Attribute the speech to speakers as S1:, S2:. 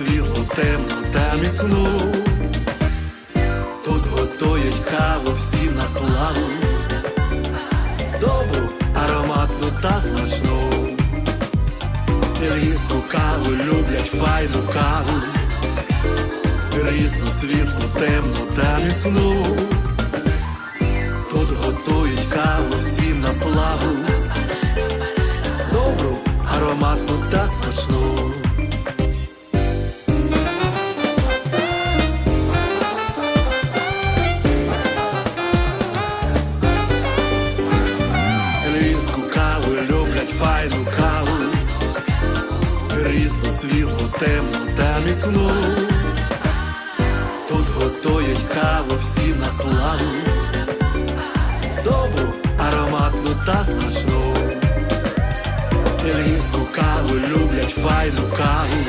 S1: світлу, темну та міцну. Тут готують каву всім на славу, добру, ароматну та смачну. Різну каву люблять файну каву, різну світлу, темну та міцну. Тут готують каву всім на славу, добру, ароматну та смачну. Темну та міцну. Тут готують каву всі на славу, добру, ароматну та смачну. Львівську каву люблять файну каву,